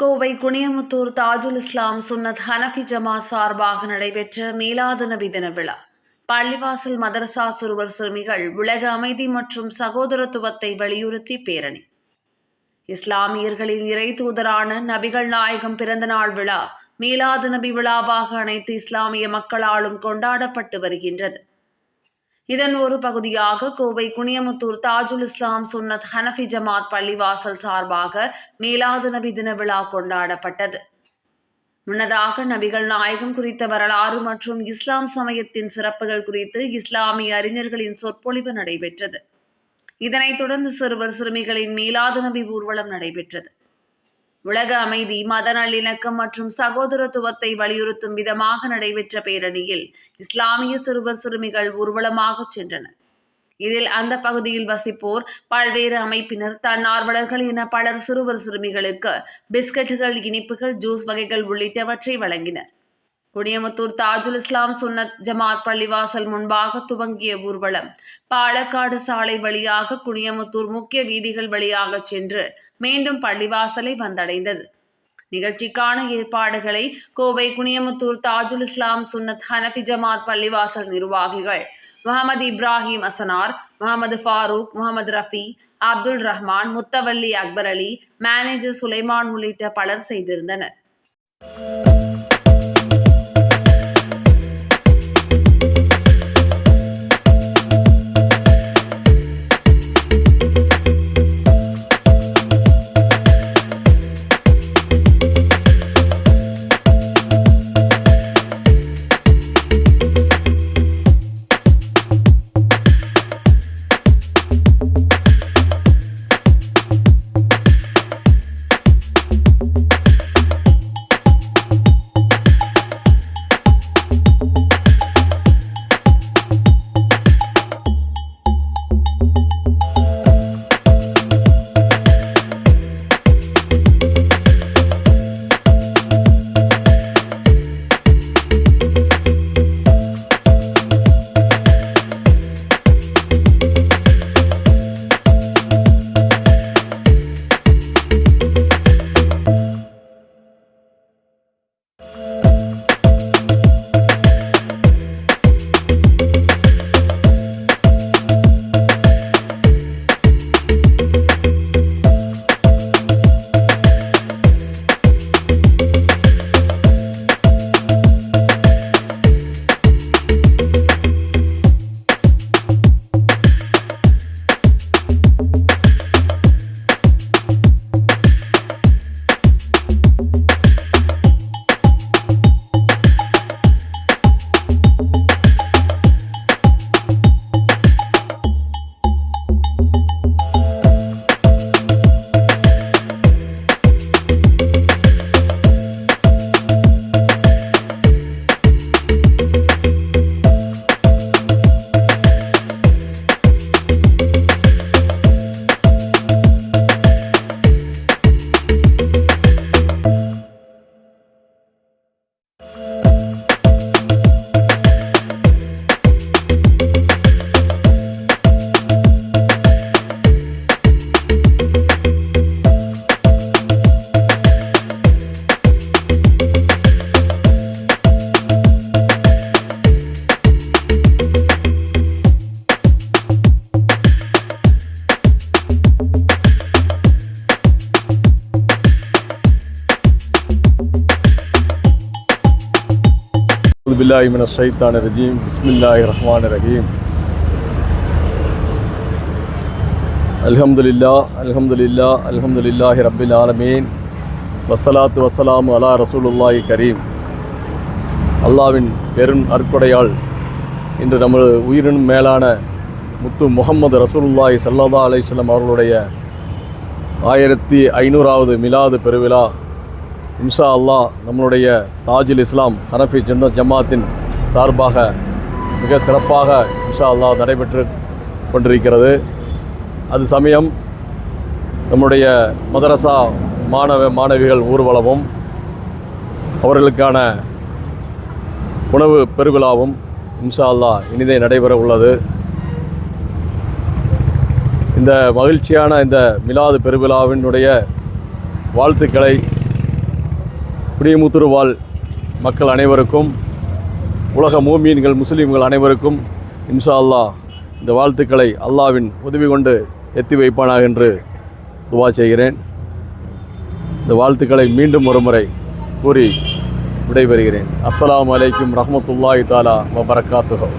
கோவை குனியமுத்தூர் தாஜுல் இஸ்லாம் சுன்னத் ஹனஃபி ஜமா சார்பாக நடைபெற்ற மீலாது நபி தின விழா. பள்ளிவாசல் மதரசா சிறுவர் சிறுமிகள் உலக அமைதி மற்றும் சகோதரத்துவத்தை வலியுறுத்தி பேரணி. இஸ்லாமியர்களின் இறை தூதரான நபிகள் நாயகம் பிறந்தநாள் விழா மீலாது நபி விழாவாக அனைத்து இஸ்லாமிய மக்களாலும் கொண்டாடப்பட்டு வருகின்றது. இதன் ஒரு பகுதியாக கோவை குனியமுத்தூர் தாஜுல் இஸ்லாம் சுன்னத் ஹனஃபி ஜமாத் பள்ளிவாசல் சார்பாக மீலாது நபி தின விழா கொண்டாடப்பட்டது. முன்னதாக நபிகள் நாயகம் குறித்த வரலாறு மற்றும் இஸ்லாம் சமயத்தின் சிறப்புகள் குறித்து இஸ்லாமிய அறிஞர்களின் சொற்பொழிவு நடைபெற்றது. இதனைத் தொடர்ந்து சிறுவர் சிறுமிகளின் மீலாது நபி ஊர்வலம் நடைபெற்றது. உலக அமைதி மத நல்லிணக்கம் மற்றும் சகோதரத்துவத்தை வலியுறுத்தும் விதமாக நடைபெற்ற பேரணியில் இஸ்லாமிய சிறுவர் சிறுமிகள் ஊர்வலமாக சென்றனர் இதில் அந்த பகுதியில் வசிப்போர் பல்வேறு அமைப்பினர் தன்னார்வலர்கள் என பலர் சிறுவர் சிறுமிகளுக்கு பிஸ்கட்டுகள் இனிப்புகள் ஜூஸ் வகைகள் உள்ளிட்டவற்றை வழங்கினர். புனியமுத்தூர் தாஜுல் இஸ்லாம் சுன்னத் ஜமாத் பள்ளிவாசல் முன்பாக துவங்கிய ஊர்வலம். பாலக்காடு சாலை வழியாக குனியமுத்தூர் முக்கிய வீதிகள் வழியாக சென்று மீண்டும் பள்ளிவாசலை வந்தடைந்தது. நிகழ்ச்சிக்கான ஏற்பாடுகளை கோவை குனியமுத்தூர் தாஜுல் இஸ்லாம் சுன்னத் ஹனஃபி ஜமாத் பள்ளிவாசல் நிர்வாகிகள் முகமது இப்ராஹிம் அசனார் முகமது ஃபாரூக் முகமது ரஃபி அப்துல் ரஹ்மான் முத்தவல்லி அக்பர் அலி மேனேஜர் சுலைமான் உள்ளிட்ட பலர் செய்திருந்தனர். பில்லாஹி மின ஷைத்தான் ரஜீம் பிஸ்மில்லாஹி ரஹ்மான் ரஹீம் அல்ஹம்துலில்லா அல்ஹம்துலில்லா அல்ஹம்துலில்லாஹி ரப்பில் ஆலமீன் வசலாத்து வசலாம் அலா ரசூலுல்லாஹி கரீம் அல்லாவின் பெரும் அற்படையால் இன்று நமது உயிரினும் மேலான முத்து முகமது ரசூலுல்லாஹி சல்லதா அலையம் அவர்களுடைய ஆயிரத்தி ஐநூறாவது மிலாது பெருவிழா இன்ஷா அல்லாஹ் நம்மளுடைய தாஜுல் இஸ்லாம் ஹனஃபி ஜன்னத் ஜமாத்தின் சார்பாக மிக சிறப்பாக இன்ஷா அல்லாஹ் நடைபெற்று கொண்டிருக்கிறது. அது சமயம் நம்முடைய மதரசா மாணவ மாணவிகள் ஊர்வலமும் அவர்களுக்கான உணவு பெருவிழாவும் இன்ஷா அல்லாஹ் இனிதே நடைபெற உள்ளது. இந்த மகிழ்ச்சியான இந்த மிலாது பெருவிழாவினுடைய வாழ்த்துக்களை புனியமுத்துருவால் மக்கள் அனைவருக்கும் உலக மூமீன்கள் முஸ்லீம்கள் அனைவருக்கும் இன்ஷா அல்லாஹ் இந்த வாழ்த்துக்களை அல்லாவின் உதவி கொண்டு எத்தி வைப்பானாக என்று துவா செய்கிறேன். இந்த வாழ்த்துக்களை மீண்டும் ஒருமுறை கூறி விடைபெறுகிறேன். அஸ்லாம் வலைக்கும் ரஹமத்துல்லாஹி தாலா வபரகாத்துகோ